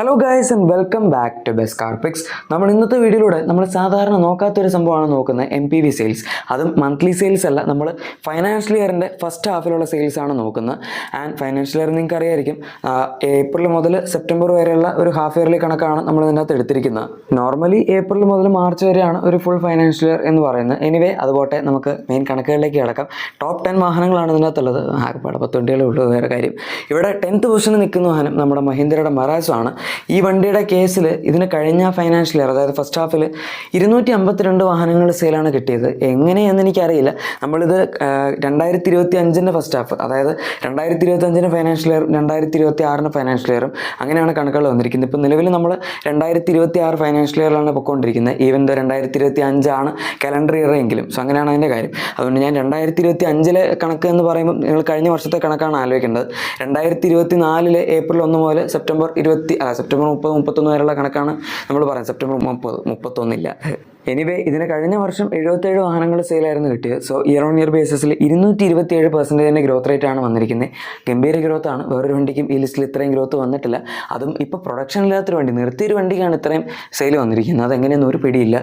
Hello guys and welcome back to best Carpix നമ്മൾ ഇന്നത്തെ വീഡിയോയിലൂടെ നമ്മൾ സാധാരണ നോക്കാത്തൊരു സംഭവമാണ് നോക്കുന്നത് എം പി വി സെയിൽസ് അതും മന്ത്ലി സെയിൽസ് അല്ല നമ്മൾ ഫൈനാൻഷ്യൽ ഇയറിന്റെ ഫസ്റ്റ് ഹാഫിലുള്ള സെയിൽസ് ആണ് നോക്കുന്നത്. ആൻഡ് ഫൈനാൻഷ്യൽ ഇയർ നിങ്ങൾക്ക് അറിയായിരിക്കും ഏപ്രിൽ മുതൽ സെപ്റ്റംബർ വരെയുള്ള ഒരു ഹാഫ് ഇയർലി കണക്കാണ് നമ്മൾ ഇതിനകത്ത് എടുത്തിരിക്കുന്നത്. നോർമലി ഏപ്രിൽ മുതൽ മാർച്ച് വരെയാണ് ഒരു ഫുൾ ഫൈനാൻഷ്യൽ ഇയർ എന്ന് പറയുന്നത്. എനിവേ അതുപോട്ടെ നമുക്ക് മെയിൻ കണക്കുകളിലേക്ക് കിടക്കാം. ടോപ്പ് ടെൻ വാഹനങ്ങളാണ് ഇതിനകത്തുള്ളത് ആകെപ്പാടെ പത്ത് വേറെ കാര്യം. ഇവിടെ ടെൻത്ത് പൊസിഷനിൽ നിൽക്കുന്ന വാഹനം നമ്മുടെ മഹീന്ദ്രയുടെ മറാസോ ആണ്. ഈ വണ്ടിയുടെ കേസിൽ ഇതിന് കഴിഞ്ഞ ഫൈനാൻഷ്യൽ ഇയർ അതായത് ഫസ്റ്റ് ഹാഫിൽ ഇരുന്നൂറ്റി അമ്പത്തിരണ്ട് വാഹനങ്ങൾ സെയിലാണ് കിട്ടിയത്. എങ്ങനെയെന്ന് എനിക്കറിയില്ല. നമ്മളിത് രണ്ടായിരത്തി ഇരുപത്തി അഞ്ചിന്റെ ഫസ്റ്റ് ഹാഫ് അതായത് രണ്ടായിരത്തി ഇരുപത്തി അഞ്ചിന്റെ ഫൈനാൻഷ്യൽ ഇയർ രണ്ടായിരത്തി ഇരുപത്തി ആറിന്റെ ഫൈനാൻഷ്യൽ ഇയറും അങ്ങനെയാണ് കണക്കുകൾ വന്നിരിക്കുന്നത്. ഇപ്പോൾ നിലവിൽ നമ്മൾ രണ്ടായിരത്തി ഇരുപത്തി ആറ് ഫൈനാൻഷ്യൽ ഇയറിലാണ് പൊയ്ക്കൊണ്ടിരിക്കുന്നത് ഈവൻ ദോ രണ്ടായിരത്തി ഇരുപത്തി അഞ്ചാണ് കലണ്ടർ ഇയർ എങ്കിലും. സോ അങ്ങനെയാണ് അതിന്റെ കാര്യം. അതുകൊണ്ട് ഞാൻ രണ്ടായിരത്തി ഇരുപത്തി അഞ്ചിലെ കണക്ക് എന്ന് പറയുമ്പോൾ നിങ്ങൾ കഴിഞ്ഞ വർഷത്തെ കണക്കാണ് ആലോചിക്കേണ്ടത്. രണ്ടായിരത്തി ഇരുപത്തി നാലിലെ ഏപ്രിൽ ഒന്ന് മുതൽ സെപ്റ്റംബർ ഇരുപത്തി സെപ്റ്റംബർ മുപ്പത് മുപ്പത്തൊന്ന് വരെയുള്ള കണക്കാണ് നമ്മൾ പറയാം സെപ്റ്റംബർ മുപ്പത് മുപ്പത്തൊന്നില്ല. എനിവേ ഇതിന് കഴിഞ്ഞ വർഷം എഴുപത്തേഴ് വാഹനങ്ങൾ സെയിലായിരുന്നു കിട്ടിയത്. സോ ഇയർ ഓൺ ഇയർ ബേസിസിൽ ഇരുന്നൂറ്റി ഇരുപത്തി ഏഴ് പെർസെന്റേജിന്റെ ഗ്രോത്ത് റേറ്റ് ആണ് വന്നിരിക്കുന്നത് ഗംഭീര ഗ്രോത്ത് ആണ്. വേറൊരു വണ്ടിക്കും ഈ ലിസ്റ്റിൽ ഇത്രയും ഗ്രോത്ത് വന്നിട്ടില്ല. അതും ഇപ്പോൾ പ്രൊഡക്ഷൻ ഇല്ലാത്തൊരു വണ്ടി നിർത്തിയൊരു വണ്ടിക്കാണ് ഇത്രയും സെയിൽ വന്നിരിക്കുന്നത്. അതെങ്ങനെയൊന്നും ഒരു പിടിയില്ല.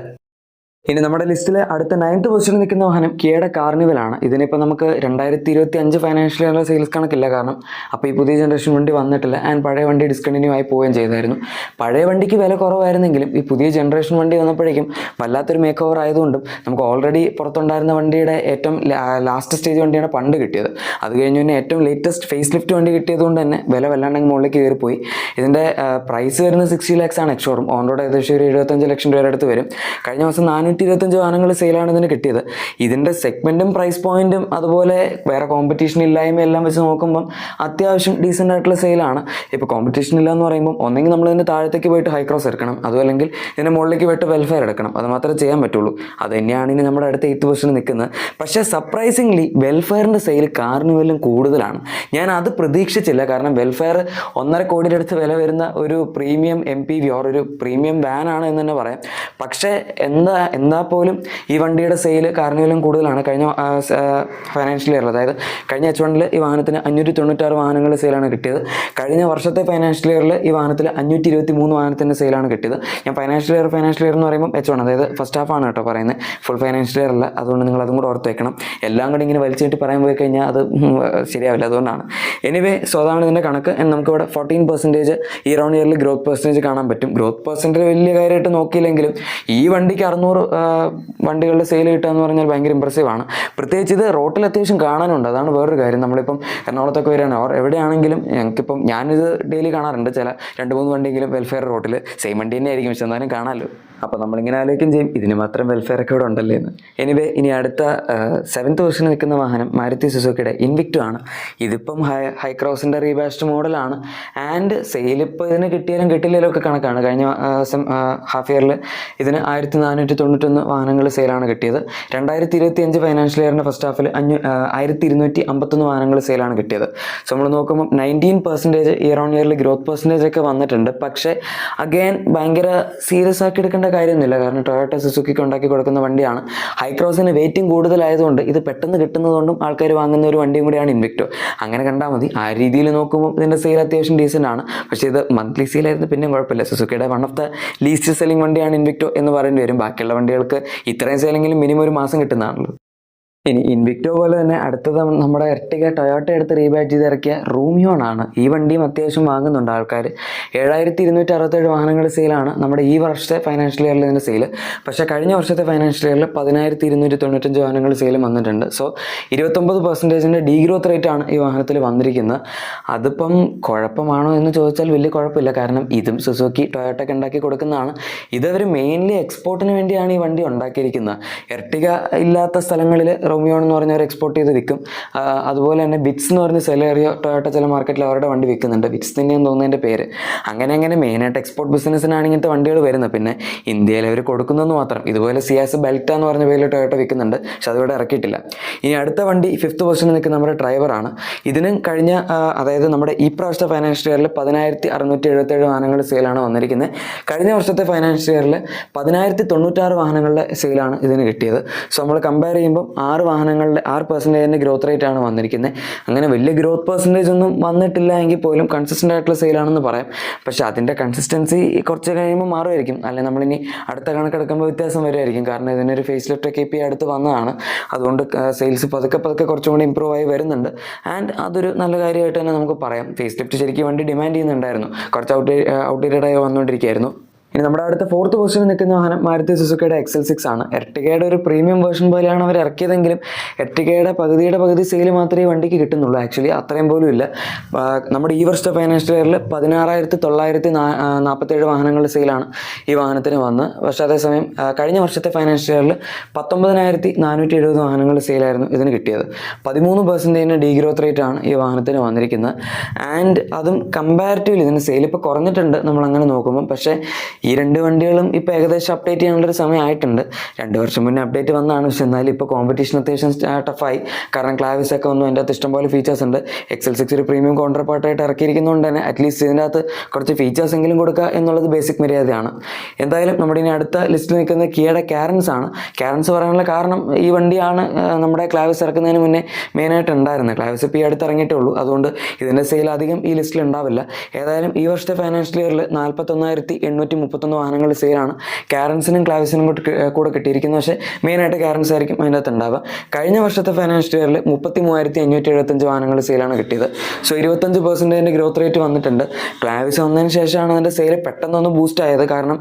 ഇനി നമ്മുടെ ലിസ്റ്റിലെ അടുത്ത നയൻത്ത് പൊസിഷനിൽ നിൽക്കുന്ന വാഹനം കിയയുടെ കാർണിവലാണ് ഇതിനിപ്പോൾ നമുക്ക് രണ്ടായിരത്തി ഇരുപത്തി അഞ്ച് ഫൈനാൻഷ്യൽ ഇയറിലെ സെയിൽസ് കണക്കില്ല കാരണം അപ്പോൾ ഈ പുതിയ ജനറേഷൻ വണ്ടി വന്നിട്ടില്ല ആൻഡ് പഴയ വണ്ടി ഡിസ്കണ്ടിന്യൂ ആയി പോവുകയും ചെയ്തായിരുന്നു. പഴയ വണ്ടിക്ക് വില കുറവായിരുന്നെങ്കിലും ഈ പുതിയ ജനറേഷൻ വണ്ടി വന്നപ്പോഴേക്കും വല്ലാത്തൊരു മേക്ക് ഓവർ ആയതുകൊണ്ടും നമുക്ക് ഓൾറെഡി പുറത്തുണ്ടായിരുന്ന വണ്ടിയുടെ ഏറ്റവും ലാസ്റ്റ് സ്റ്റേജ് വണ്ടിയാണ് പണ്ട് കിട്ടിയത്. അത് കഴിഞ്ഞ് പിന്നെ ഏറ്റവും ലേറ്റസ്റ്റ് ഫേസ് ലിഫ്റ്റ് വണ്ടി കിട്ടിയതുകൊണ്ട് തന്നെ വില വല്ലാണ്ടെങ്കിൽ മുകളിലേക്ക് കയറിപ്പോയി. ഇതിന്റെ പ്രൈസ് വരുന്നത് സിക്സ്റ്റി ലാക്സ് ആണ്. എക്സോറും ഓൺ റോഡ് ഏകദേശം ഒരു എഴുപത്തഞ്ച് ലക്ഷം രൂപയുടെ അടുത്ത് വരും. കഴിഞ്ഞ ദിവസം നാനൂറ്റി ഇരുപത്തഞ്ച് വാഹനങ്ങൾ സെയിലാണ് ഇതിന് കിട്ടിയത്. ഇതിന്റെ സെഗ്മെന്റും പ്രൈസ് പോയിന്റും അതുപോലെ വേറെ കോമ്പറ്റീഷൻ ഇല്ലായ്മ എല്ലാം വെച്ച് നോക്കുമ്പം അത്യാവശ്യം ഡീസന്റ് ആയിട്ടുള്ള സെയിലാണ് ഇപ്പോൾ കോമ്പറ്റീഷൻ ഇല്ല എന്ന് പറയുമ്പോൾ ഒന്നെങ്കിൽ നമ്മൾ ഇതിന്റെ താഴത്തേക്ക് പോയിട്ട് ഹൈ ക്രോസ് എടുക്കണം. അതും അല്ലെങ്കിൽ ഇതിന്റെ മുകളിലേക്ക് പോയിട്ട് വെൽഫെയർ എടുക്കണം. അത് മാത്രമേ ചെയ്യാൻ പറ്റുള്ളൂ. അത് തന്നെയാണ് ഇനി നമ്മുടെ അടുത്ത എയ്ത്ത് പൊസിഷൻ നിൽക്കുന്നത്. പക്ഷേ സർപ്രൈസിംഗ്ലി വെൽഫെയറിന്റെ സെയിൽ കാർണിവലും കൂടുതലാണ്. ഞാൻ അത് പ്രതീക്ഷിച്ചില്ല. കാരണം വെൽഫെയർ ഒന്നര കോടിയുടെ അടുത്ത് വില വരുന്ന ഒരു premium M P V or ഒരു പ്രീമിയം വാനാണ് എന്ന് തന്നെ പറയാം. പക്ഷേ എന്താ എന്നാൽ പോലും ഈ വണ്ടിയുടെ സെയിൽ കാർണിവലും കൂടുതലാണ്. കഴിഞ്ഞ ഫൈനാൻഷ്യൽ ഇയറിൽ അതായത് കഴിഞ്ഞ എച്ച് വണ്ണിൽ ഈ വാഹനത്തിന് അഞ്ഞൂറ്റി തൊണ്ണൂറ്റാറ് വാഹനങ്ങൾ സെയിലാണ് കിട്ടിയത്. കഴിഞ്ഞ വർഷത്തെ ഫൈനാൻഷ്യൽ ഇയറിൽ ഈ വാഹനത്തിൽ അഞ്ഞൂറ്റി ഇരുപത്തി മൂന്ന് വാഹനത്തിന്റെ സെയിലാണ് കിട്ടിയത്. ഞാൻ ഫൈനാൻഷ്യൽ ഇയർ ഫൈനാൻഷ്യൽ ഇയർ എന്ന് പറയുമ്പോൾ എച്ച് വൺ അതായത് ഫസ്റ്റ് ഹാഫ് ആണ് കേട്ടോ പറയുന്നത്. ഫുൾ ഫൈനാൻഷ്യൽ ഇയർ അല്ല. അതുകൊണ്ട് നിങ്ങൾ അതും കൂടെ ഓർത്ത് വെക്കണം എല്ലാം കൂടി ഇങ്ങനെ വലിച്ചിട്ട് പറയാൻ പോയി കഴിഞ്ഞാൽ അത് ശരിയാവില്ല. അതുകൊണ്ടാണ്. എനിവേ സോ അതാണ് ഇതിന്റെ കണക്ക്. നമുക്കിവിടെ ഫോർട്ടീൻ പെർസെന്റേജ് ഇയർ ഓൺ ഇയറിൽ ഗ്രോത്ത് പെർസെന്റേജ് കാണാൻ പറ്റും. ഗ്രോത്ത് പെർസെന്റേജ് വലിയ കാര്യമായിട്ട് നോക്കിയില്ലെങ്കിലും ഈ വണ്ടിക്ക് അറുന്നൂറ് വണ്ടികളുടെ സെയിൽ കിട്ടുക എന്ന് പറഞ്ഞാൽ ഭയങ്കര ഇമ്പ്രസീവ് ആണ്. പ്രത്യേകിച്ച് ഇത് റോട്ടിൽ അത്യാവശ്യം കാണാനുണ്ട്. അതാണ് വേറൊരു കാര്യം. നമ്മളിപ്പം എറണാകുളത്തൊക്കെ വരികയാണ്. ഓർ എവിടെയാണെങ്കിലും ഞങ്ങൾക്കിപ്പം ഞാനിത് ഡെയിലി കാണാറുണ്ട്. ചില രണ്ട് മൂന്ന് വണ്ടിയെങ്കിലും വെൽഫെയർ റോട്ടിൽ സെയിം വണ്ടി തന്നെ ആയിരിക്കും പക്ഷെ എന്നാലും കാണാമല്ലോ. അപ്പോൾ നമ്മളിങ്ങനെ ആലോചിക്കും ചെയ്യും. ഇതിന് മാത്രം വെൽഫെയർ ഒക്കെ ഇവിടെ ഉണ്ടല്ലേ എന്ന്. എനിവേ ഇനി അടുത്ത സെവൻത്ത് പൊസിഷനിൽ നിൽക്കുന്ന വാഹനം മാരുതി സുസുക്കിയുടെ ഇൻവിക്റ്റോ ആണ്. ഇതിപ്പം ഹൈ ഹൈ ക്രോസിന്റെ റീബാസ്റ്റ് മോഡലാണ് ആൻഡ് സെയിൽ ഇപ്പോൾ ഇതിന് കിട്ടിയാലും കിട്ടിയില്ലെങ്കിലും ഒക്കെ കണക്കാണ്. കഴിഞ്ഞ ഹാഫ് ഇയറിൽ ഇതിന് ആയിരത്തി നാനൂറ്റി തൊണ്ണൂറ്റൊന്ന് വാഹനങ്ങൾ സെയിലാണ് കിട്ടിയത്. രണ്ടായിരത്തി ഇരുപത്തി അഞ്ച് ഫൈനാൻഷ്യൽ ഇയറിന്റെ ഫസ്റ്റ് ഹാഫിൽ അഞ്ഞൂ ആയിരത്തി ഇരുന്നൂറ്റി അമ്പത്തൊന്ന് വാഹനങ്ങൾ സെയിലാണ് കിട്ടിയത്. സോ നമ്മൾ നോക്കുമ്പോൾ നയന്റീൻ പെർസെന്റേജ് ഇയർ ഓൺ ഇയറിൽ ഗ്രോത്ത് പെർസെന്റേജ് ഒക്കെ വന്നിട്ടുണ്ട്. പക്ഷേ അഗെയിൻ ഭയങ്കര സീരിയസ് ആക്കി എടുക്കേണ്ട കാര്യമൊന്നുമില്ല. കാരണം ടൊയോട്ട സുസുക്കിക്ക് ഉണ്ടാക്കി കൊടുക്കുന്ന വണ്ടിയാണ്. ഹൈക്രോസിന് വെയിറ്റിംഗ് കൂടുതലായതുകൊണ്ട് ഇത് പെട്ടെന്ന് കിട്ടുന്നതുകൊണ്ടും ആൾക്കാർ വാങ്ങുന്ന ഒരു വണ്ടിയും കൂടിയാണ് ഇൻവിക്റ്റോ അങ്ങനെ കണ്ടാൽ മതി. ആ രീതിയിൽ നോക്കുമ്പോൾ ഇതിന്റെ സെയിൽ അത്യാവശ്യം ഡീസന്റ് ആണ്. പക്ഷേ ഇത് മന്ത്ലി സെയിലായിരുന്നു പിന്നെയും കുഴപ്പമില്ല. സുസുക്കിയുടെ one of the least selling വണ്ടിയാണ് ഇൻവിക്റ്റോ എന്ന് പറയേണ്ടി വരും. ബാക്കിയുള്ള വണ്ടികൾക്ക് ഇത്രയും സെയിലെങ്കിലും മിനിമം ഒരു മാസം കിട്ടുന്നതാണല്ലോ. ഇനി ഇൻവിക്റ്റോ പോലെ തന്നെ അടുത്തത് നമ്മുടെ എർട്ടിക ടൊയോട്ട എടുത്ത് റീബാറ്റ് ചെയ്ത് ഇറക്കിയ റൂമിയോൺ ആണ് ഈ വണ്ടിയും അത്യാവശ്യം വാങ്ങുന്നുണ്ട് ആൾക്കാർ ഏഴായിരത്തി ഇരുന്നൂറ്റി അറുപത്തേഴ് വാഹനങ്ങൾ സെയിലാണ് നമ്മുടെ ഈ വർഷത്തെ ഫൈനാൻഷ്യൽ ഇയറിൽ ഇതിന്റെ സെയിൽ പക്ഷേ കഴിഞ്ഞ വർഷത്തെ ഫൈനാൻഷ്യൽ ഇയറിൽ പതിനായിരത്തി ഇരുന്നൂറ്റി തൊണ്ണൂറ്റഞ്ച് വാഹനങ്ങൾ സെയിലും വന്നിട്ടുണ്ട്. സോ ഇരുപത്തൊമ്പത് പെർസെന്റേജിന്റെ ഡീ ഗ്രോത്ത് റേറ്റ് ആണ് ഈ വാഹനത്തിൽ വന്നിരിക്കുന്നത്. അതിപ്പം കുഴപ്പമാണോ എന്ന് ചോദിച്ചാൽ വലിയ കുഴപ്പമില്ല. കാരണം ഇതും സുസുക്കി ടൊയോട്ടൊക്കെ ഉണ്ടാക്കി കൊടുക്കുന്നതാണ്. ഇതവർ മെയിൻലി എക്സ്പോർട്ടിന് വേണ്ടിയാണ് ഈ വണ്ടി ഉണ്ടാക്കിയിരിക്കുന്നത്. എർട്ടിക ഇല്ലാത്ത സ്ഥലങ്ങളിൽ റോമിയോൺ എന്ന് പറഞ്ഞവർ എക്സ്പോർട്ട് ചെയ്ത് വിൽക്കും. അതുപോലെ തന്നെ ബിറ്റ്സ് എന്ന് പറഞ്ഞ സെലേറിയോ ടൊയോട്ട ചില മാർക്കറ്റിൽ അവരുടെ വണ്ടി വിൽക്കുന്നുണ്ട്. ബിറ്റ്സ് തന്നെയാണ് തോന്നുന്നതിന്റെ പേര്. അങ്ങനെ അങ്ങനെ മെയിനായിട്ട് എക്സ്പോർട്ട് ബിസിനസ്സിനാണ് ഇങ്ങനത്തെ വണ്ടികൾ വരുന്നത്. പിന്നെ ഇന്ത്യയിൽ അവർ കൊടുക്കുന്നതെന്ന് മാത്രം. ഇതുപോലെ സിയാസ് ബെൽറ്റ എന്ന് പറഞ്ഞ പേരിൽ ടൊയോട്ട വിൽക്കുന്നുണ്ട്. പക്ഷെ അതിവിടെ ഇറക്കിയിട്ടില്ല. ഇനി അടുത്ത വണ്ടി ഫിഫ്ത്ത് പൊസിഷനിൽ നിൽക്കുന്ന നമ്മുടെ ഡ്രൈവറാണ് ഇതിനും കഴിഞ്ഞ അതായത് നമ്മുടെ ഈ പ്രാവശ്യത്തെ ഫൈനാൻഷ്യൽ ഇയറിൽ പതിനായിരത്തി അറുന്നൂറ്റി എഴുപത്തേഴ് വാഹനങ്ങൾ സെയിലാണ് വന്നിരിക്കുന്നത്. കഴിഞ്ഞ വർഷത്തെ ഫൈനാൻഷ്യൽ ഇയറിൽ പതിനായിരത്തി തൊണ്ണൂറ്റാറ് വാഹനങ്ങളുടെ സെയിലാണ് ഇതിന് കിട്ടിയത്. സോ നമ്മൾ കമ്പയർ ചെയ്യുമ്പോൾ ആ ആറ് വാഹനങ്ങളുടെ ആറ് പെർസെന്റേജിന്റെ ഗ്രോത്ത് റേറ്റ് ആണ് വന്നിരിക്കുന്നത് അങ്ങനെ വലിയ ഗ്രോത്ത് പെർസെന്റേജ് ഒന്നും വന്നിട്ടില്ല എങ്കിൽ പോലും കൺസിസ്റ്റന്റ് ആയിട്ടുള്ള സെയിലാണെന്ന് പറയാം. പക്ഷേ അതിന്റെ കൺസിസ്റ്റൻസി കുറച്ച് കഴിയുമ്പോൾ മാറുമായിരിക്കും. അല്ലെങ്കിൽ നമ്മളിനി അടുത്ത കണക്കെടുക്കുമ്പോൾ വ്യത്യാസം വരുമായിരിക്കും. കാരണം ഇതിനൊരു ഫേസ് ലിഫ്റ്റ് ഒക്കെ ഇപ്പോൾ അടുത്ത് വന്നതാണ്. അതുകൊണ്ട് സെയിൽസ് പതുക്കെ പതുക്കെ കുറച്ചും കൂടി ഇമ്പ്രൂവ് ആയി വരുന്നുണ്ട്. ആൻഡ് അതൊരു നല്ല കാര്യമായിട്ട് തന്നെ നമുക്ക് പറയാം. ഫേസ് ലിഫ്റ്റ് ശരിക്കും വണ്ടി ഡിമാൻഡ് ചെയ്യുന്നുണ്ടായിരുന്നു. കുറച്ച് ഔട്ട് ഔട്ട്ഡേറ്റഡ് ആയി വന്നുകൊണ്ടിരിക്കുകയായിരുന്നു. ഇനി നമ്മുടെ അടുത്ത ഫോർത്ത് പൊസിഷനിൽ നിൽക്കുന്ന വാഹനം മാരുതി സുസുക്കിയുടെ എക്സൽ സിക്സ് ആണ്. എർട്ടിഗയുടെ ഒരു പ്രീമിയം വേർഷൻ പോലെയാണ് അവർ ഇറക്കിയതെങ്കിലും എർട്ടിഗയുടെ പകുതിയുടെ പകുതി സെയിൽ മാത്രമേ വണ്ടിക്ക് കിട്ടുന്നുള്ളൂ. ആക്ച്വലി അത്രയും പോലും ഇല്ല. നമ്മുടെ ഈ വർഷത്തെ ഫൈനാൻഷ്യൽ ഇയറിൽ പതിനാറായിരത്തി തൊള്ളായിരത്തി നാൽപ്പത്തേഴ് വാഹനങ്ങളുടെ സെയിലാണ് ഈ വാഹനത്തിന് വന്ന്. പക്ഷെ അതേസമയം കഴിഞ്ഞ വർഷത്തെ ഫൈനാൻഷ്യൽ ഇയറിൽ പത്തൊമ്പതിനായിരത്തി നാനൂറ്റി എഴുപത് വാഹനങ്ങളുടെ സെയിലായിരുന്നു ഇതിന് കിട്ടിയത്. പതിമൂന്ന് പെർസെന്റേജിന്റെ ഡീ ഗ്രോത്ത് റേറ്റ് ആണ് ഈ വാഹനത്തിന് വന്നിരിക്കുന്നത്. ആൻഡ് അതും കമ്പാരിറ്റീവ്ലി ഇതിന് സെയിൽ ഇപ്പോൾ കുറഞ്ഞിട്ടുണ്ട്. നമ്മൾ അങ്ങനെ നോക്കുമ്പോൾ പക്ഷേ ഈ രണ്ട് വണ്ടികളും ഇപ്പോൾ ഏകദേശം അപ്ഡേറ്റ് ചെയ്യാനുള്ളൊരു സമയമായിട്ടുണ്ട്. രണ്ട് വർഷം മുന്നേ അപ്ഡേറ്റ് വന്നതാണ് പക്ഷെ എന്നാലും ഇപ്പോൾ കോമ്പറ്റീഷൻ അത്യാവശ്യം ടഫായി കാരണം ക്ലാവിസ് ഒക്കെ ഒന്നും അതിന്റെ അകത്ത് ഇഷ്ടംപോലെ ഫീച്ചേഴ്സ് ഉണ്ട്. എക്സൽ സിക്സ് ഒരു പ്രീമിയം കോൺട്ര പാർട്ടായിട്ട് ഇറക്കിയിരിക്കുന്നതുകൊണ്ട് തന്നെ അറ്റ്ലീസ്റ്റ് ഇതിന്റെ അകത്ത് കുറച്ച് ഫീച്ചേഴ്സ് എങ്കിലും കൊടുക്കുക എന്നുള്ളത് ബേസിക് മര്യാദയാണ്. എന്തായാലും നമ്മുടെ ഇനി അടുത്ത ലിസ്റ്റിൽ നിൽക്കുന്ന കിയയുടെ കാരൻസ് ആണ്. കാരൻസ് പറയാനുള്ള കാരണം ഈ വണ്ടിയാണ് നമ്മുടെ ക്ലാവിസ് ഇറക്കുന്നതിന് മുന്നേ മെയിനായിട്ട് ഉണ്ടായിരുന്നത്. ക്ലാവിസ് ഇപ്പോൾ ഈ അടുത്ത് ഇറങ്ങിയിട്ടേ ഉള്ളൂ. അതുകൊണ്ട് ഇതിന്റെ സെയിൽ അധികം ഈ ലിസ്റ്റിൽ ഉണ്ടാവില്ല. ഏതായാലും ഈ വർഷത്തെ ഫൈനാൻഷ്യൽ ഇയറിൽ നാൽപ്പത്തൊന്നായിരത്തി എണ്ണൂറ്റി മുപ്പത്തൊന്ന് വാഹനങ്ങളുടെ സെയിലാണ് കാരൻസിനും ക്ലാവിസിനും കൂടെ കിട്ടിയിരിക്കുന്നത് പക്ഷേ മെയിനായിട്ട് കാരൻസ് ആയിരിക്കും അതിന്റെ അകത്ത് ഉണ്ടാവുക. കഴിഞ്ഞ വർഷത്തെ ഫൈനാൻഷ്യൽ ഇയറിൽ മുപ്പത്തി മൂവായിരത്തി അഞ്ഞൂറ്റി എഴുപത്തഞ്ച് വാഹനങ്ങളുടെ സെയിലാണ് കിട്ടിയത് സോ ഇരുപത്തഞ്ച് പെർസെന്റേജിന്റെ ഗ്രോത്ത് റേറ്റ് വന്നിട്ടുണ്ട്. ക്ലാവിസ് വന്നതിന് ശേഷമാണ് അതിന്റെ സെയിൽ പെട്ടെന്നൊന്ന് ബൂസ്റ്റ് ആയത്. കാരണം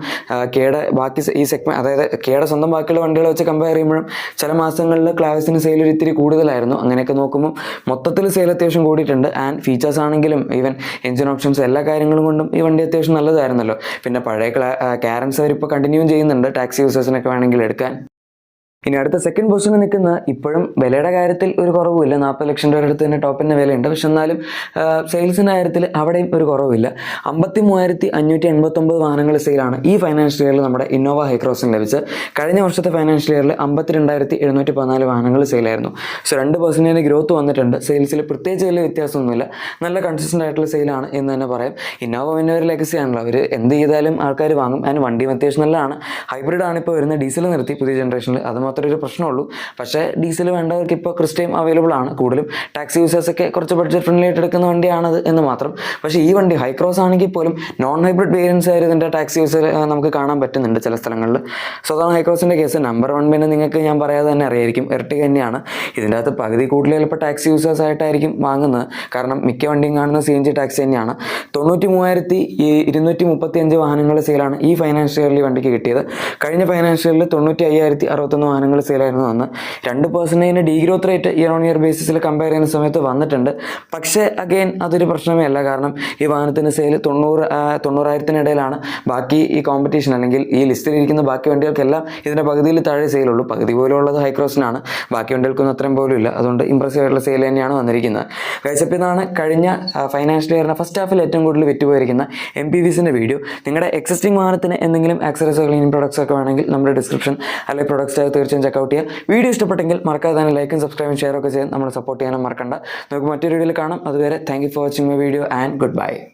കേടെ ബാക്കി ഈ സെഗ്മെന്റ് അതായത് കേടെ സ്വന്തം ബാക്കിയുള്ള വണ്ടികളെ വെച്ച് കമ്പയർ ചെയ്യുമ്പോഴും ചില മാസങ്ങളിൽ ക്ലാവിസിന് സെയിൽ ഒരു ഇത്തിരി കൂടുതലായിരുന്നു. അങ്ങനെയൊക്കെ നോക്കുമ്പോൾ മൊത്തത്തിൽ സെയിൽ അത്യാവശ്യം കൂടിയിട്ടുണ്ട്. ആൻഡ് ഫീച്ചേഴ്സ് ആണെങ്കിലും ഈവൻ എഞ്ചിൻ ഓപ്ഷൻസ് എല്ലാ കാര്യങ്ങളും കൊണ്ടും ഈ വണ്ടി അത്യാവശ്യം നല്ലതായിരുന്നല്ലോ. പിന്നെ പഴയ ക്ലാ കാരൻസ് അവരിപ്പോൾ കണ്ടിന്യൂ ചെയ്യുന്നുണ്ട് ടാക്സി യൂസേഴ്സിനൊക്കെ വേണമെങ്കിൽ എടുക്കാൻ ഇനി അടുത്ത സെക്കൻഡ് പൊസിഷനിൽ നിൽക്കുന്ന ഇപ്പോഴും വിലയുടെ കാര്യത്തിൽ ഒരു കുറവുമില്ല. നാൽപ്പത് ലക്ഷം രൂപയുടെ അടുത്ത് തന്നെ ടോപ്പിന്റെ വിലയുണ്ട്. പക്ഷെ എന്നാലും സെയിൽസിന്റെ കാര്യത്തിൽ അവിടെയും ഒരു കുറവില്ല അമ്പത്തി മൂവായിരത്തി അഞ്ഞൂറ്റി എൺപത്തൊമ്പത് വാഹനങ്ങൾ സെയിലാണ് ഈ ഫൈനാൻഷ്യൽ ഇയറിൽ നമ്മുടെ ഇന്നോവ ഹൈക്രോസിന് ലഭിച്ചത്. കഴിഞ്ഞ വർഷത്തെ ഫൈനാൻഷ്യൽ ഇയറിൽ അമ്പത്തി രണ്ടായിരത്തി എഴുന്നൂറ്റി പതിനാല് വാഹനങ്ങൾ സെയിലായിരുന്നു സോ രണ്ട് പെർസെന്റേജ് ഗ്രോത്ത് വന്നിട്ടുണ്ട്. സെയിൽസിൽ പ്രത്യേകിച്ച് വലിയ വ്യത്യാസമൊന്നുമില്ല. നല്ല കൺസിസ്റ്റന്റ് ആയിട്ടുള്ള സെയിലാണ് എന്ന് തന്നെ പറയാം. ഇന്നോവ പിന്നെ ഒരു ലെഗസി ആണല്ലോ. അവർ എന്ത് ചെയ്താലും ആൾക്കാർ വാങ്ങും. അതിന് വണ്ടിയും അത്യാവശ്യം നല്ലതാണ്. ഹൈബ്രിഡ് ആണ് ഇപ്പോൾ വരുന്ന ഡീസൽ നിർത്തി പുതിയ ജനറേഷനിൽ അത് മാത്രമേ ഒരു പ്രശ്നമുള്ളൂ. പക്ഷേ ഡീസൽ വേണ്ടവർക്ക് ഇപ്പോൾ ക്രിസ്റ്റയും അവൈലബിൾ ആണ്. കൂടുതലും ടാക്സി യൂസേഴ്സൊക്കെ കുറച്ച് ബഡ്ജറ്റ് ഫ്രണ്ട്ലി ആയിട്ട് എടുക്കുന്ന വണ്ടിയാണത് എന്ന് മാത്രം. പക്ഷേ ഈ വണ്ടി ഹൈക്രോസ് ആണെങ്കിൽ പോലും നോൺ ഹൈബ്രിഡ് വേരിയൻസ് ആയിരുന്നു ഇതിന്റെ ടാക്സി യൂസർ നമുക്ക് കാണാൻ പറ്റുന്നുണ്ട് ചില സ്ഥലങ്ങളിൽ. സോ അതാണ് ഹൈക്രോസിന്റെ കേസ് നമ്പർ വൺ പിന്നെ നിങ്ങൾക്ക് ഞാൻ പറയാതെ തന്നെ അറിയായിരിക്കും. ഇരട്ടി തന്നെയാണ്. ഇതിന്റെ അകത്ത് പകുതി കൂടുതൽ ചിലപ്പോൾ ടാക്സി യൂസേഴ്സ് ആയിട്ടായിരിക്കും വാങ്ങുന്നത്. കാരണം മിക്ക വണ്ടിയും കാണുന്ന സി എൻ ജി ടാക്സി തന്നെയാണ്. തൊണ്ണൂറ്റി മൂവായിരത്തി ഇരുന്നൂറ്റി മുപ്പത്തി അഞ്ച് വാഹനങ്ങൾ സെയിലാണ് ഈ ഫൈനാൻഷ്യൽ ഇയറിൽ വണ്ടിക്ക് കിട്ടിയത്. കഴിഞ്ഞ ഫൈനാൻഷ്യൽ ഇയറിൽ തൊണ്ണൂറ്റി അയ്യായിരത്തി അറുപത്തൊന്ന് വാഹനങ്ങൾ സെയിലായിരുന്നു അന്ന് രണ്ട് പെർസെന്റേജിന്റെ degrowth rate year on year ബേസിസിൽ compare ചെയ്യുന്ന സമയത്ത് വന്നിട്ടുണ്ട്. പക്ഷേ അഗെയിൻ അതൊരു പ്രശ്നമേ അല്ല. കാരണം ഈ വാഹനത്തിന്റെ സെയിൽ തൊണ്ണൂറ് തൊണ്ണൂറായിരത്തിനിടയിലാണ് ബാക്കി ഈ കോമ്പറ്റീഷൻ അല്ലെങ്കിൽ ഈ ലിസ്റ്റിൽ ഇരിക്കുന്ന ബാക്കി വണ്ടികൾക്കെല്ലാം ഇതിന്റെ പകുതിയിൽ താഴെ സെയിലുള്ളൂ പകുതി പോലും ഉള്ളത് ഹൈക്രോസിനാണ് ബാക്കി വണ്ടികൾക്കൊന്നും അത്രയും പോലും ഇല്ല. അതുകൊണ്ട് ഇമ്പ്രസീവ് ആയിട്ടുള്ള സെയിൽ തന്നെയാണ് വന്നിരിക്കുന്നത്. കഴിച്ചപ്പോൾ ഇതാണ് കഴിഞ്ഞ ഫൈനാൻഷ്യൽ ഇയറിന്റെ ഫസ്റ്റ് ഹാഫിൽ ഏറ്റവും കൂടുതൽ വിറ്റുപോയിരിക്കുന്ന എം പി വിസിന്റെ വീഡിയോ നിങ്ങളുടെ എക്സിസ്റ്റിംഗ് വാഹനത്തിന് എന്തെങ്കിലും ആക്സസറീസ് ക്ലീനിങ് പ്രൊഡക്ട്സ് ഒക്കെ വേണമെങ്കിൽ നമ്മുടെ ഡിസ്ക്രിപ്ഷൻ അല്ലെങ്കിൽ പ്രൊഡക്ട്സ് തീർച്ചയായും ചെക്കൗട്ട് ചെയ്യുക വീഡിയോ ഇഷ്ടപ്പെട്ടെങ്കിൽ മറക്കാതെ തന്നെ ലൈക്കും സബ്സ്ക്രൈബും ഷെയർ ഒക്കെ നമ്മൾ സപ്പോർട്ട് ചെയ്യാനും മറക്കണ്ട. നമുക്ക് മറ്റൊരു വീഡിയോയിൽ കാണാം. അതുവരെ thank for watching my video and good bye